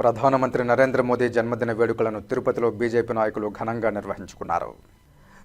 ప్రధానమంత్రి నరేంద్ర మోదీ జన్మదిన వేడుకలను తిరుపతిలో బీజేపీ నాయకులు ఘనంగా నిర్వహించుకున్నారు.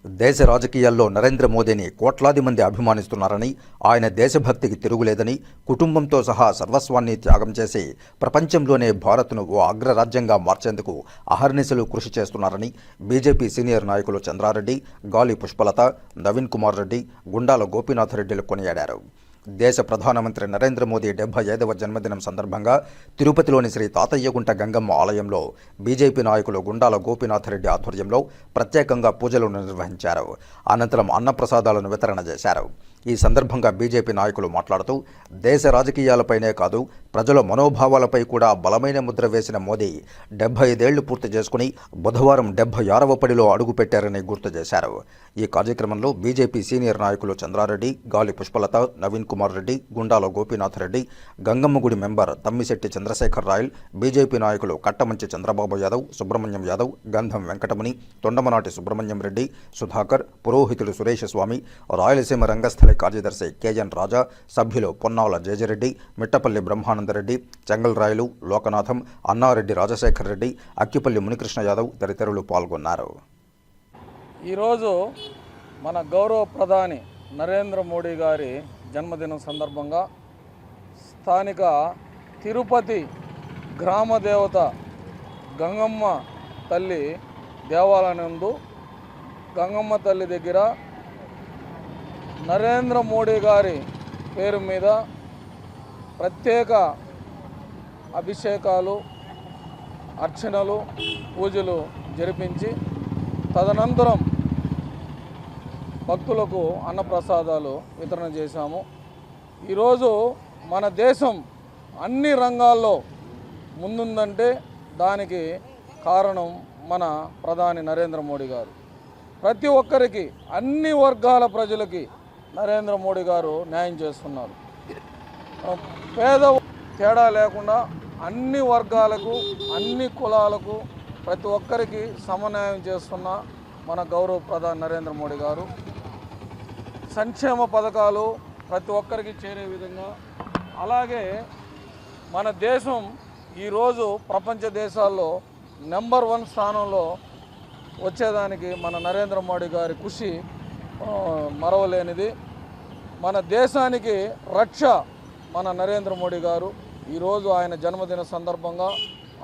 దేశ రాజకీయాల్లో నరేంద్ర మోదీని కోట్లాది మంది అభిమానిస్తున్నారని ఆయన దేశభక్తికి తిరుగులేదని కుటుంబంతో సహా సర్వస్వాన్ని త్యాగం చేసి ప్రపంచంలోనే భారత్ను ఓ అగ్రరాజ్యంగా మార్చేందుకు అహర్నిశలు కృషి చేస్తున్నారని బీజేపీ సీనియర్ నాయకులు చంద్రారెడ్డి గాలి పుష్పలత నవీన్ కుమార్ రెడ్డి గుండాల గోపీనాథ్ రెడ్డిలు కొనియాడారు. దేశ ప్రధానమంత్రి నరేంద్ర మోదీ డెబ్బై ఐదవ జన్మదినం సందర్భంగా తిరుపతిలోని శ్రీ తాతయ్యగుంట గంగమ్మ ఆలయంలో బీజేపీ నాయకులు గుండాల గోపీనాథరెడ్డి ఆధ్వర్యంలో ప్రత్యేకంగా పూజలు నిర్వహించారు. అనంతరం అన్నప్రసాదాలను వితరణ చేశారు. ఈ సందర్భంగా బీజేపీ నాయకులు మాట్లాడుతూ దేశ రాజకీయాలపైనే కాదు ప్రజల మనోభావాలపై కూడా బలమైన ముద్ర వేసిన మోదీ డెబ్బై ఐదేళ్ళు పూర్తి చేసుకుని బుధవారం డెబ్బై ఆరవ పడిలో అడుగుపెట్టారని గుర్తు చేశారు. ఈ కార్యక్రమంలో బీజేపీ సీనియర్ నాయకులు చంద్రారెడ్డి గాలి పుష్పలత నవీన్ కుమార్ రెడ్డి గుండాల గోపీనాథ్ రెడ్డి గంగమ్మగుడి మెంబర్ తమ్మిశెట్టి చంద్రశేఖర్ రాయల్ బీజేపీ నాయకులు కట్టమంచి చంద్రబాబు యాదవ్ సుబ్రహ్మణ్యం యాదవ్ గంధం వెంకటమణి తొండమనాటి సుబ్రహ్మణ్యం రెడ్డి సుధాకర్ పురోహితుడు సురేష స్వామి రాయలసీమ రంగస్థలి కార్యదర్శి కేఎన్ రాజా సభ్యులు పొన్నాల జేజరెడ్డి మిట్టపల్లి బ్రహ్మానందరెడ్డి చెంగల్ రాయలు లోకనాథం అన్నారెడ్డి రాజశేఖర్ రెడ్డి అక్కిపల్లి మునికృష్ణ యాదవ్ తదితరులు పాల్గొన్నారు. ఈరోజు మన గౌరవ ప్రధాని నరేంద్ర మోడీ గారి జన్మదినం సందర్భంగా స్థానిక తిరుపతి గ్రామ దేవత గంగమ్మ తల్లి దేవాలయం గంగమ్మ తల్లి దగ్గర నరేంద్ర మోడీ గారి పేరు మీద ప్రత్యేక అభిషేకాలు అర్చనలు పూజలు జరిపించి తదనంతరం భక్తులకు అన్నప్రసాదాలు వితరణ చేశాము. ఈరోజు మన దేశం అన్ని రంగాల్లో ముందుందంటే దానికి కారణం మన ప్రధాని నరేంద్ర మోడీ గారు. ప్రతి ఒక్కరికి అన్ని వర్గాల ప్రజలకి నరేంద్ర మోడీ గారు న్యాయం చేస్తున్నారు. పేద తేడా లేకుండా అన్ని వర్గాలకు అన్ని కులాలకు ప్రతి ఒక్కరికి సమన్వయం చేస్తున్న మన గౌరవ ప్రధాని నరేంద్ర మోడీ గారు. సంక్షేమ పథకాలు ప్రతి ఒక్కరికి చేరే విధంగా అలాగే మన దేశం ఈరోజు ప్రపంచ దేశాల్లో నెంబర్ వన్ స్థానంలో వచ్చేదానికి మన నరేంద్ర మోడీ గారి కృషి మరవలేనిది. మన దేశానికి రక్ష మన నరేంద్ర మోడీ గారు. ఈరోజు ఆయన జన్మదిన సందర్భంగా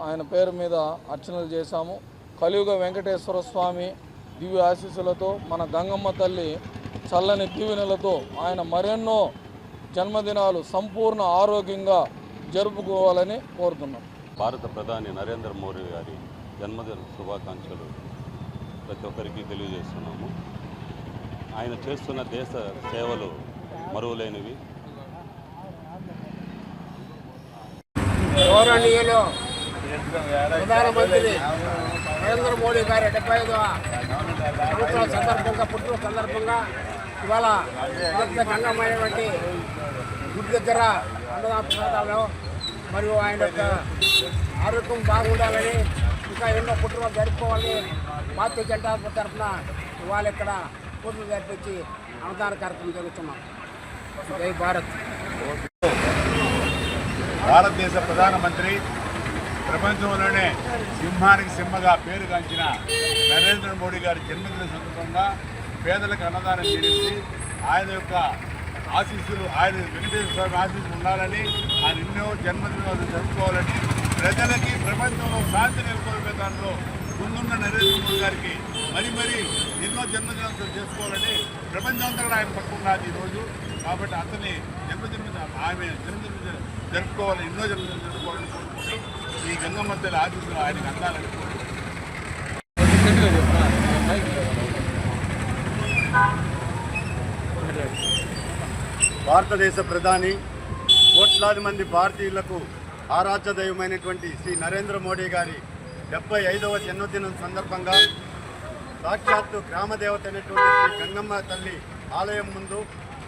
ఆయన పేరు మీద అర్చనలు చేశాము. కలియుగ వెంకటేశ్వర స్వామి దివ్య ఆశీస్సులతో మన గంగమ్మ తల్లి చల్లని దీవెనలతో ఆయన మరెన్నో జన్మదినాలు సంపూర్ణ ఆరోగ్యంగా జరుపుకోవాలని కోరుతున్నాం. భారత ప్రధాని నరేంద్ర మోడీ గారి జన్మదిన శుభాకాంక్షలు ప్రతి ఒక్కరికి తెలియజేస్తున్నాము. ఆయన చేస్తున్న దేశ సేవలు మరువలేనివి. గౌరవనీయులు ప్రధానమంత్రి నరేంద్ర మోడీ గారి డెబ్బై ఐదు సందర్భంగా పుట్టిన సందర్భంగా ఇవాళ పెద్ద గంగమైనటువంటి గుడి దగ్గర అన్నదాన ప్రసాదాలు మరియు ఆయన యొక్క ఆరోగ్యం బాగుండాలని ఇంకా ఎన్నో పుట్టిన జరుపుకోవాలని భారతీయ జనతా తరఫున ఇవాళ ఇక్కడ పూజలు జరిపించి అన్నదాన కార్యక్రమం జరుగుతున్నాం. జై భారత్. భారతదేశ ప్రధానమంత్రి ప్రపంచంలోనే సింహానికి సింహగా పేరుగాంచిన నరేంద్ర మోడీ గారి జన్మదిన సందర్భంగా పేదలకు అన్నదానం చేసి ఆయన యొక్క ఆశీస్సులు ఆయన వెంకటేశ్వర స్వామి ఆశీస్సులు ఉండాలని ఆయన ఎన్నో జన్మదినాలు జరుపుకోవాలని ప్రజలకి ప్రపంచంలో శాంతి నెలకొల్పే దాంట్లో ముందున్న నరేంద్ర మోడీ గారికి మరి మరి ఎన్నో జన్మదినాలు చేసుకోవాలని ప్రపంచమంతా కూడా ఆయన పట్టుకున్నది ఈరోజు కాబట్టి అతని జన్మదిన ఆమె జన్మదిన జరుపుకోవాలని ఎన్నో జన్మదిన జరుపుకోవాలని కోరుకుంటూ ఈ గంగమ్మ తల్లి ఆశీస్సులు ఆయనకు అందాలని భారతదేశ ప్రధాని కోట్లాది మంది భారతీయులకు ఆరాధ్య దైవమైనటువంటి శ్రీ నరేంద్ర మోడీ గారి డెబ్బై ఐదవ జన్మదినం సందర్భంగా సాక్షాత్తు గ్రామదేవత అయినటువంటి శ్రీ గంగమ్మ తల్లి ఆలయం ముందు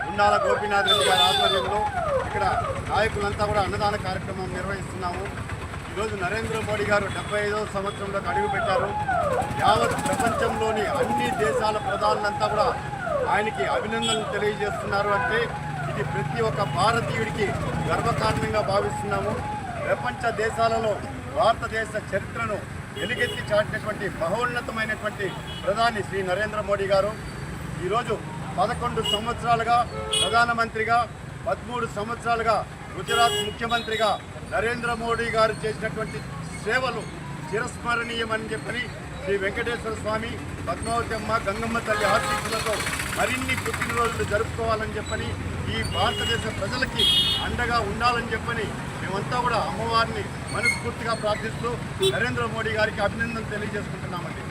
ఉండాల గోపీనాథ్ రెడ్డి గారి ఆధ్వర్యంలో ఇక్కడ నాయకులంతా కూడా అన్నదాన కార్యక్రమం నిర్వహిస్తున్నాము. ఈరోజు నరేంద్ర మోడీ గారు డెబ్బై ఐదవ సంవత్సరంలోకి అడుగుపెట్టారు యావత్ ప్రపంచంలోని అన్ని దేశాల ప్రధానులంతా కూడా ఆయనకి అభినందనలు తెలియజేస్తున్నారు అంటే ఇది ప్రతి ఒక్క భారతీయుడికి గర్వకారణంగా భావిస్తున్నాము. ప్రపంచ దేశాలలో భారతదేశ చరిత్రను ఎలుగెత్తి చాటినటువంటి మహోన్నతమైనటువంటి ప్రధాని శ్రీ నరేంద్ర మోడీ గారు ఈరోజు పదకొండు సంవత్సరాలుగా ప్రధానమంత్రిగా పదమూడు సంవత్సరాలుగా గుజరాత్ ముఖ్యమంత్రిగా నరేంద్ర మోడీ గారు చేసినటువంటి సేవలు చిరస్మరణీయమని చెప్పని శ్రీ వెంకటేశ్వర స్వామి పద్మావతి అమ్మ గంగమ్మ తల్లి ఆశీస్సులతో మరిన్ని పుట్టినరోజులు జరుపుకోవాలని చెప్పని ఈ భారతదేశ ప్రజలకి అండగా ఉండాలని చెప్పని మేమంతా కూడా అమ్మవారిని మనస్ఫూర్తిగా ప్రార్థిస్తూ నరేంద్ర మోడీ గారికి అభినందనలు తెలియజేసుకుంటున్నామండి.